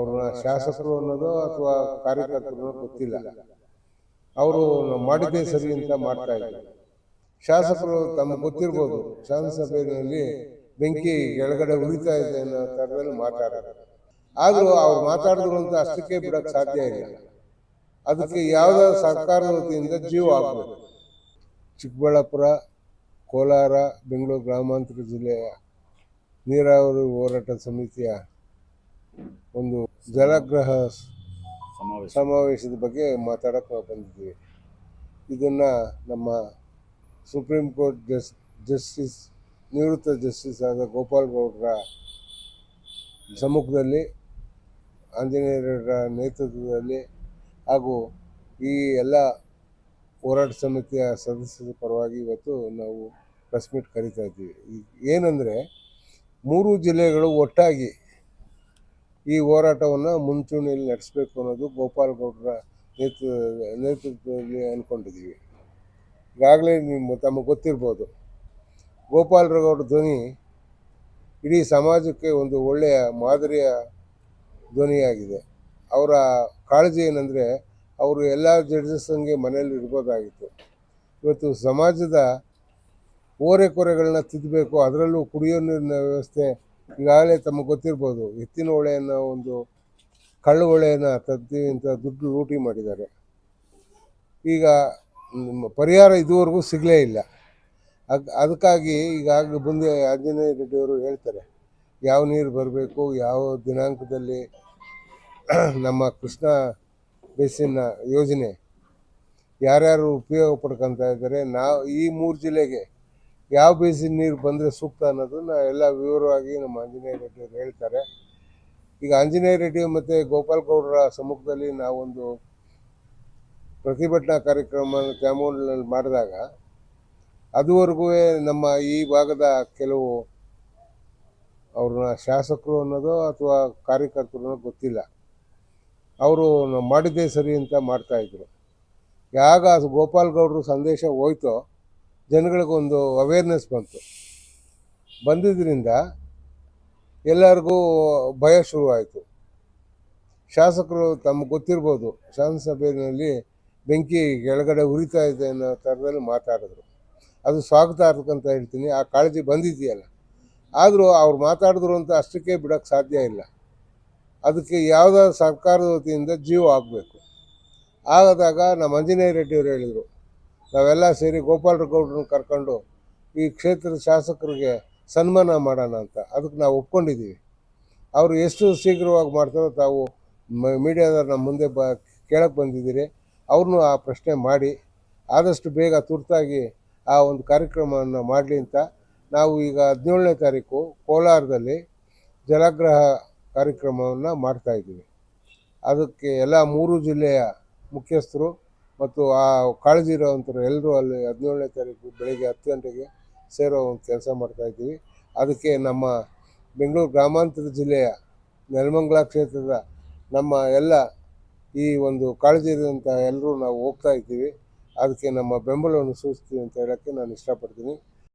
ಅವ್ರನ್ನ ಶಾಸಕರು ಅನ್ನೋದು ಅಥವಾ ಕಾರ್ಯಕರ್ತರು ಗೊತ್ತಿಲ್ಲ. ಅವರು ಮಾಡಿದ್ದೇ ಸರಿ ಅಂತ ಮಾಡ್ತಾ ಇದ್ದಾರೆ ಶಾಸಕರು ತಮ್ಗೆ ಗೊತ್ತಿರ್ಬೋದು, ಶಾಸನಸಭೆಯಲ್ಲಿ ಬೆಂಕಿ ಕೆಳಗಡೆ ಉಳಿತಾ ಇದೆ ಅನ್ನೋ ಥರದಲ್ಲಿ ಮಾತಾಡೋದು ಆದರೂ ಅವ್ರು ಮಾತಾಡಿದ್ರು ಅಂತ ಅಷ್ಟಕ್ಕೆ ಬಿಡೋಕ್ಕೆ ಸಾಧ್ಯ ಇಲ್ಲ. ಅದಕ್ಕೆ ಯಾವುದೋ ಸರ್ಕಾರದ ವತಿಯಿಂದ ಜೀವ ಆಗ್ಬೋದು. ಚಿಕ್ಕಬಳ್ಳಾಪುರ, ಕೋಲಾರ, ಬೆಂಗಳೂರು ಗ್ರಾಮಾಂತರ ಜಿಲ್ಲೆಯ ನೀರಾವರಿ ಹೋರಾಟ ಸಮಿತಿಯ ಒಂದು ಜಲಗ್ರಹ ಸಮಾವೇಶ. ಸಮಾವೇಶದ ಬಗ್ಗೆ ಮಾತಾಡಕ್ಕೆ ನಾವು ಬಂದಿದ್ದೀವಿ. ಇದನ್ನು ನಮ್ಮ ಸುಪ್ರೀಂ ಕೋರ್ಟ್ ಜಸ್ ಜಸ್ಟಿಸ್ ನಿವೃತ್ತ ಜಸ್ಟಿಸ್ ಆದ ಗೋಪಾಲ್ ಗೌಡ್ರ ಸಮ್ಮುಖದಲ್ಲಿ ಆಂಜನೇಯರ ನೇತೃತ್ವದಲ್ಲಿ ಹಾಗೂ ಈ ಎಲ್ಲ ಹೋರಾಟ ಸಮಿತಿಯ ಸದಸ್ಯರ ಪರವಾಗಿ ಇವತ್ತು ನಾವು ಪ್ರೆಸ್ ಮೀಟ್ ಕರಿತಾ ಇದ್ದೀವಿ. ಏನಂದರೆ ಮೂರು ಜಿಲ್ಲೆಗಳು ಒಟ್ಟಾಗಿ ಈ ಹೋರಾಟವನ್ನು ಮುಂಚೂಣಿಯಲ್ಲಿ ನಡೆಸಬೇಕು ಅನ್ನೋದು ಗೋಪಾಲ್ ಗೌಡ್ರ ನೇತೃ, ನೇತೃತ್ವದಲ್ಲಿ ಅಂದ್ಕೊಂಡಿದ್ದೀವಿ ಈಗಾಗಲೇ ನಿಮ್ಮ ತಮಗೆ ಗೊತ್ತಿರ್ಬೋದು. ಗೋಪಾಲಗೌಡ ಧ್ವನಿ ಇಡೀ ಸಮಾಜಕ್ಕೆ ಒಂದು ಒಳ್ಳೆಯ ಮಾದರಿಯ ಧ್ವನಿಯಾಗಿದೆ. ಅವರ ಕಾಳಜಿ ಏನಂದರೆ ಅವರು ಎಲ್ಲ ಜಡ್ಜಸ್ಸಂಗೆ ಮನೆಯಲ್ಲಿ ಇರ್ಬೋದಾಗಿತ್ತು. ಇವತ್ತು ಸಮಾಜದ ಓರೆಕೊರೆಗಳನ್ನ ತಿದ್ದಬೇಕು ಅದರಲ್ಲೂ ಕುಡಿಯೋ ನೀರಿನ ವ್ಯವಸ್ಥೆ ಈಗಾಗಲೇ ತಮಗೆ ಗೊತ್ತಿರ್ಬೋದು, ಎತ್ತಿನ ಹೊಳೆಯನ್ನು ಒಂದು ಕಳ್ಳು ಹೊಳೆಯನ್ನು ತದ್ದು ಇಂಥ ದುಡ್ಡು ಲೂಟಿ ಮಾಡಿದ್ದಾರೆ. ಈಗ ಪರಿಹಾರ ಇದುವರೆಗೂ ಸಿಗಲೇ ಇಲ್ಲ. ಅದ್, ಅದಕ್ಕಾಗಿ ಈಗಾಗಲೇ ಮುಂದೆ ಆಂಜನೇಯ ರೆಡ್ಡಿಯವರು ಹೇಳ್ತಾರೆ, ಯಾವ ನೀರು ಬರಬೇಕು, ಯಾವ ದಿನಾಂಕದಲ್ಲಿ ನಮ್ಮ ಕೃಷ್ಣ ಬೇಸಿನ ಯೋಜನೆ, ಯಾರ್ಯಾರು ಉಪಯೋಗ ಪಡ್ಕೊತಾ ಇದ್ದಾರೆ, ನಾವು ಈ ಮೂರು ಜಿಲ್ಲೆಗೆ ಯಾವ ಬೇಸಿನ ನೀರು ಬಂದರೆ ಸೂಕ್ತ ಅನ್ನೋದನ್ನ ಎಲ್ಲ ವಿವರವಾಗಿ ನಮ್ಮ ಆಂಜನೇಯ ರೆಡ್ಡಿ ಹೇಳ್ತಾರೆ. ಈಗ ಆಂಜನೇಯ ರೆಡ್ಡಿ ಮತ್ತು ಗೋಪಾಲ್ ಗೌಡರ ಸಮ್ಮುಖದಲ್ಲಿ ನಾವೊಂದು ಪ್ರತಿಭಟನಾ ಕಾರ್ಯಕ್ರಮ ಕ್ಯಾಮೂಲ್ನಲ್ಲಿ ಮಾಡಿದಾಗ ಅದುವರೆಗೂ ನಮ್ಮ ಈ ಭಾಗದ ಕೆಲವು ಅವ್ರನ್ನ ಶಾಸಕರು ಅನ್ನೋದು ಅಥವಾ ಕಾರ್ಯಕರ್ತರು ಅನ್ನೋದು ಗೊತ್ತಿಲ್ಲ. ಅವರು ಮಾಡಿದ್ದೇ ಸರಿ ಅಂತ ಮಾಡ್ತಾಯಿದ್ರು ಯಾವಾಗ ಗೋಪಾಲ್ ಗೌಡರು ಸಂದೇಶ ಹೋಯ್ತೋ ಜನಗಳಿಗೊಂದು ಅವೇರ್ನೆಸ್ ಬಂತು. ಬಂದಿದ್ದರಿಂದ ಎಲ್ಲರಿಗೂ ಭಯ ಶುರುವಾಯಿತು. ಶಾಸಕರು ತಮಗೆ ಗೊತ್ತಿರ್ಬೋದು, ಶಾಸನಸಭೆಯಲ್ಲಿ ಬೆಂಕಿ ಕೆಳಗಡೆ ಉರಿತಾ ಇದೆ ಅನ್ನೋ ಥರದಲ್ಲಿ ಮಾತಾಡಿದ್ರು. ಅದು ಸ್ವಾಗತಾರ್ಹಕ ಅಂತ ಹೇಳ್ತೀನಿ, ಆ ಕಾಳಜಿ ಬಂದಿದೆಯಲ್ಲ. ಆದರೂ ಅವ್ರು ಮಾತಾಡಿದ್ರು ಅಂತ ಅಷ್ಟಕ್ಕೆ ಬಿಡೋಕ್ಕೆ ಸಾಧ್ಯ ಇಲ್ಲ. ಅದಕ್ಕೆ ಯಾವುದಾದ್ರು ಸರ್ಕಾರದ ವತಿಯಿಂದ ಜೀವ ಆಗಬೇಕು. ಆಗದಾಗ ನಮ್ಮ ಆಂಜನೇಯ ರೆಡ್ಡಿಯವರು ಹೇಳಿದರು ನಾವೆಲ್ಲ ಸೇರಿ ಗೋಪಾಲ ಗೌಡ್ರನ್ನ ಕರ್ಕೊಂಡು ಈ ಕ್ಷೇತ್ರದ ಶಾಸಕರಿಗೆ ಸನ್ಮಾನ ಮಾಡೋಣ ಅಂತ. ಅದಕ್ಕೆ ನಾವು ಒಪ್ಕೊಂಡಿದ್ದೀವಿ. ಅವರು ಎಷ್ಟು ಶೀಘ್ರವಾಗಿ ಮಾಡ್ತಾರೋ ತಾವು ಮೀಡಿಯಾದವ್ರು ನಮ್ಮ ಮುಂದೆ ಬ, ಕೇಳಕ್ಕೆ ಬಂದಿದ್ದೀರಿ. ಅವ್ರನ್ನೂ ಆ ಪ್ರಶ್ನೆ ಮಾಡಿ, ಆದಷ್ಟು ಬೇಗ ತುರ್ತಾಗಿ ಆ ಒಂದು ಕಾರ್ಯಕ್ರಮವನ್ನು ಮಾಡಲಿ ಅಂತ. ನಾವು ಈಗ ಹದಿನೇಳನೇ ತಾರೀಕು ಕೋಲಾರದಲ್ಲಿ ಜಲಗ್ರಹ ಕಾರ್ಯಕ್ರಮವನ್ನು ಮಾಡ್ತಾಯಿದ್ದೀವಿ ಅದಕ್ಕೆ ಎಲ್ಲ ಮೂರು ಜಿಲ್ಲೆಯ ಮುಖ್ಯಸ್ಥರು ಮತ್ತು ಆ ಕಾಳಜಿ ಇರೋವಂಥರು ಎಲ್ಲರೂ ಅಲ್ಲಿ ಹದಿನೇಳನೇ ತಾರೀಕು ಬೆಳಗ್ಗೆ ಹತ್ತು ಗಂಟೆಗೆ ಸೇರೋ ಒಂದು ಕೆಲಸ ಮಾಡ್ತಾಯಿದ್ದೀವಿ ಅದಕ್ಕೆ ನಮ್ಮ ಬೆಂಗಳೂರು ಗ್ರಾಮಾಂತರ ಜಿಲ್ಲೆಯ ನೆಲಮಂಗಲ ಕ್ಷೇತ್ರದ ನಮ್ಮ ಎಲ್ಲ ಈ ಒಂದು ಕಾಳಜಿ ಇರುವಂಥ ಎಲ್ಲರೂ ನಾವು ಹೋಗ್ತಾ ಇದ್ದೀವಿ. ಅದಕ್ಕೆ ನಮ್ಮ ಬೆಂಬಲವನ್ನು ಸೂಚಿಸ್ತೀವಿ ಅಂತ ಹೇಳೋಕ್ಕೆ ನಾನು ಇಷ್ಟಪಡ್ತೀನಿ.